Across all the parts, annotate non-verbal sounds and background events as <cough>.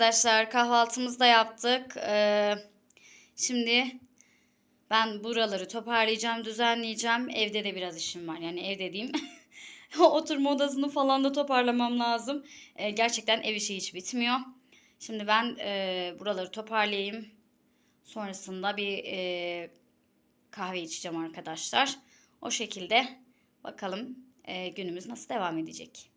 arkadaşlar kahvaltımızı da yaptık. Ee, şimdi ben buraları toparlayacağım, düzenleyeceğim. Evde de biraz işim var. Yani ev dediğim <laughs> oturma odasını falan da toparlamam lazım. Ee, gerçekten ev işi hiç bitmiyor. Şimdi ben e, buraları toparlayayım. Sonrasında bir e, kahve içeceğim arkadaşlar. O şekilde bakalım e, günümüz nasıl devam edecek.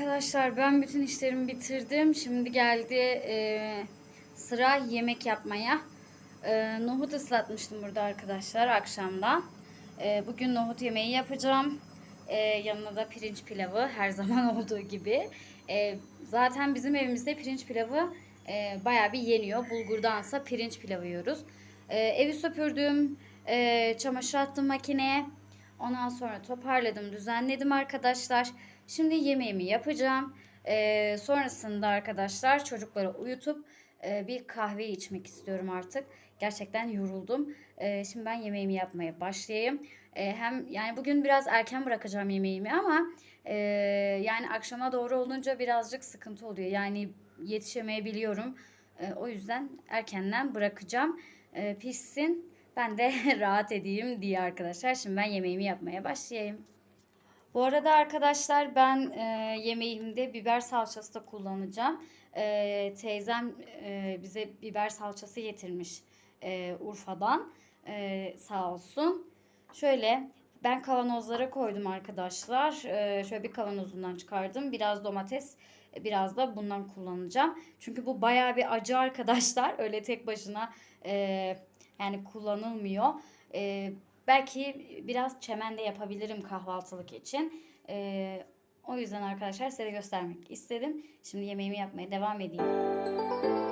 Arkadaşlar ben bütün işlerimi bitirdim. Şimdi geldi e, sıra yemek yapmaya. E, nohut ıslatmıştım burada arkadaşlar akşamdan. E, bugün nohut yemeği yapacağım. E, yanına da pirinç pilavı her <laughs> zaman olduğu gibi. E, zaten bizim evimizde pirinç pilavı e, bayağı bir yeniyor. Bulgurdansa pirinç pilavı yiyoruz. E, evi süpürdüm. E, çamaşır attım makineye. Ondan sonra toparladım, düzenledim arkadaşlar. Şimdi yemeğimi yapacağım. Ee, sonrasında arkadaşlar çocukları uyutup e, bir kahve içmek istiyorum artık. Gerçekten yoruldum. Ee, şimdi ben yemeğimi yapmaya başlayayım. Ee, hem yani bugün biraz erken bırakacağım yemeğimi ama e, yani akşama doğru olunca birazcık sıkıntı oluyor. Yani yetişemeyebiliyorum. Ee, o yüzden erkenden bırakacağım. Ee, pişsin. Ben de <laughs> rahat edeyim diye arkadaşlar. Şimdi ben yemeğimi yapmaya başlayayım. Bu arada arkadaşlar ben e, yemeğimde biber salçası da kullanacağım. E, teyzem e, bize biber salçası getirmiş e, Urfa'dan. E, sağ olsun. Şöyle ben kavanozlara koydum arkadaşlar. E, şöyle bir kavanozundan çıkardım. Biraz domates, biraz da bundan kullanacağım. Çünkü bu bayağı bir acı arkadaşlar. <laughs> Öyle tek başına e, yani kullanılmıyor. E, belki biraz çemen de yapabilirim kahvaltılık için. E, o yüzden arkadaşlar size göstermek istedim. Şimdi yemeğimi yapmaya devam edeyim.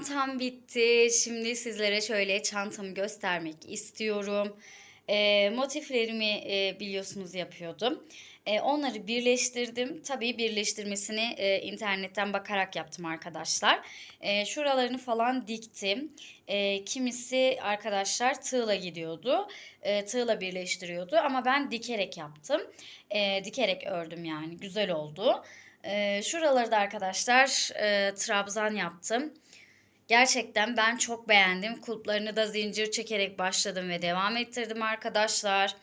Çantam bitti. Şimdi sizlere şöyle çantamı göstermek istiyorum. Ee, motiflerimi e, biliyorsunuz yapıyordum. E, onları birleştirdim. Tabii birleştirmesini e, internetten bakarak yaptım arkadaşlar. E, şuralarını falan diktim. E, kimisi arkadaşlar tığla gidiyordu. E, tığla birleştiriyordu ama ben dikerek yaptım. E, dikerek ördüm yani güzel oldu. Ee, şuraları da arkadaşlar e, trabzan yaptım. Gerçekten ben çok beğendim. Kulplarını da zincir çekerek başladım ve devam ettirdim arkadaşlar.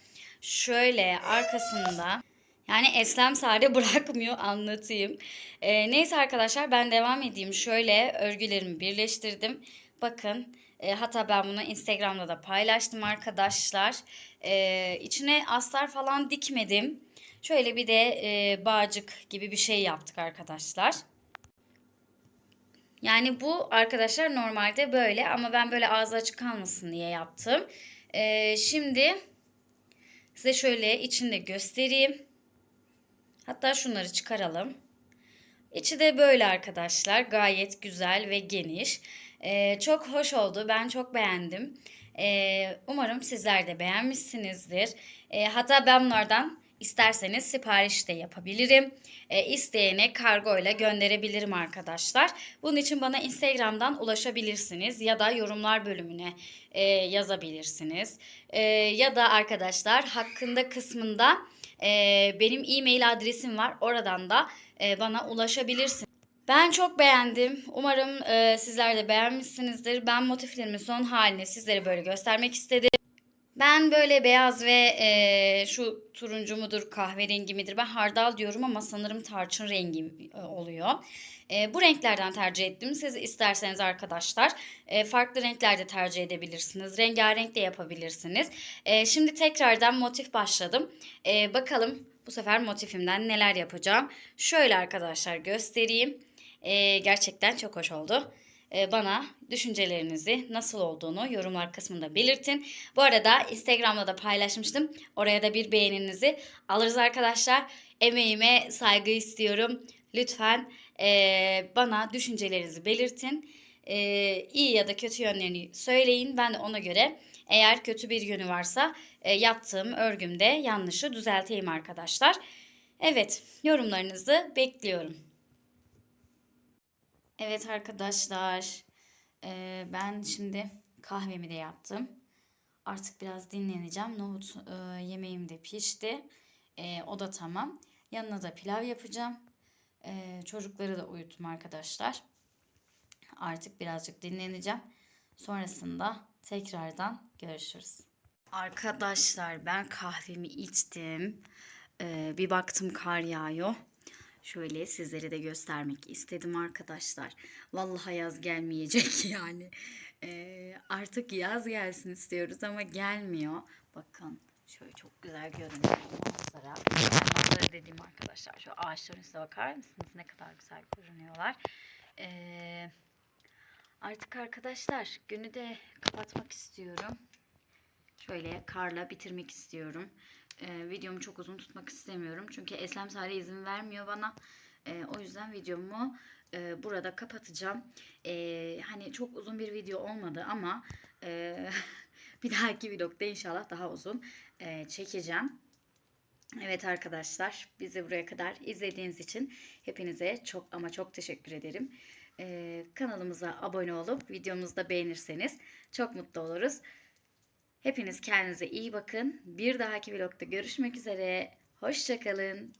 Şöyle arkasında yani Eslem sade <laughs> bırakmıyor anlatayım. Ee, neyse arkadaşlar ben devam edeyim. Şöyle örgülerimi birleştirdim. Bakın e, hatta ben bunu Instagram'da da paylaştım arkadaşlar. E, içine astar falan dikmedim. Şöyle bir de e, bağcık gibi bir şey yaptık arkadaşlar. Yani bu arkadaşlar normalde böyle ama ben böyle ağzı açık kalmasın diye yaptım. E, şimdi size şöyle içinde göstereyim. Hatta şunları çıkaralım. İçi de böyle arkadaşlar. Gayet güzel ve geniş. E, çok hoş oldu. Ben çok beğendim. E, umarım sizler de beğenmişsinizdir. E, hatta ben bunlardan İsterseniz sipariş de yapabilirim. E, isteyene kargo ile gönderebilirim arkadaşlar. Bunun için bana Instagram'dan ulaşabilirsiniz ya da yorumlar bölümüne e, yazabilirsiniz. E, ya da arkadaşlar hakkında kısmında e, benim e-mail adresim var. Oradan da e, bana ulaşabilirsiniz. Ben çok beğendim. Umarım e, sizler de beğenmişsinizdir. Ben motiflerimin son halini sizlere böyle göstermek istedim. Ben böyle beyaz ve e, şu turuncu mudur kahverengi midir ben hardal diyorum ama sanırım tarçın rengi e, oluyor. E, bu renklerden tercih ettim. Siz isterseniz arkadaşlar e, farklı renklerde tercih edebilirsiniz. Rengarenk de yapabilirsiniz. E, şimdi tekrardan motif başladım. E, bakalım bu sefer motifimden neler yapacağım. Şöyle arkadaşlar göstereyim. E, gerçekten çok hoş oldu. E, bana düşüncelerinizi nasıl olduğunu yorumlar kısmında belirtin. Bu arada Instagram'da da paylaşmıştım. Oraya da bir beğeninizi alırız arkadaşlar. Emeğime saygı istiyorum. Lütfen e, bana düşüncelerinizi belirtin. E, iyi ya da kötü yönlerini söyleyin. Ben de ona göre eğer kötü bir yönü varsa e, yaptığım örgümde yanlışı düzelteyim arkadaşlar. Evet yorumlarınızı bekliyorum. Evet arkadaşlar, eee, ben şimdi kahvemi de yaptım. Artık biraz dinleneceğim. Nohut eee, yemeğim de pişti. Eee, o da tamam. Yanına da pilav yapacağım. Eee, çocukları da uyuttum arkadaşlar. Artık birazcık dinleneceğim. Sonrasında tekrardan görüşürüz. Arkadaşlar ben kahvemi içtim. Bir baktım kar yağıyor. Şöyle sizlere de göstermek istedim arkadaşlar. Vallahi yaz gelmeyecek <laughs> yani. Eee, artık yaz gelsin istiyoruz ama gelmiyor. Bakın şöyle çok güzel görünüyor manzara. Manzara dediğim arkadaşlar şu ağaçların üstüne bakar mısınız? Ne kadar güzel görünüyorlar. Eee, artık arkadaşlar günü de kapatmak istiyorum. Şöyle karla bitirmek istiyorum. Ee, videomu çok uzun tutmak istemiyorum. Çünkü Eslem Sare izin vermiyor bana. Ee, o yüzden videomu e, burada kapatacağım. Ee, hani çok uzun bir video olmadı ama e, <laughs> bir dahaki vlogda inşallah daha uzun e, çekeceğim. Evet arkadaşlar bizi buraya kadar izlediğiniz için hepinize çok ama çok teşekkür ederim. Ee, kanalımıza abone olup videomuzu da beğenirseniz çok mutlu oluruz. Hepiniz kendinize iyi bakın. Bir dahaki vlogda görüşmek üzere. Hoşçakalın.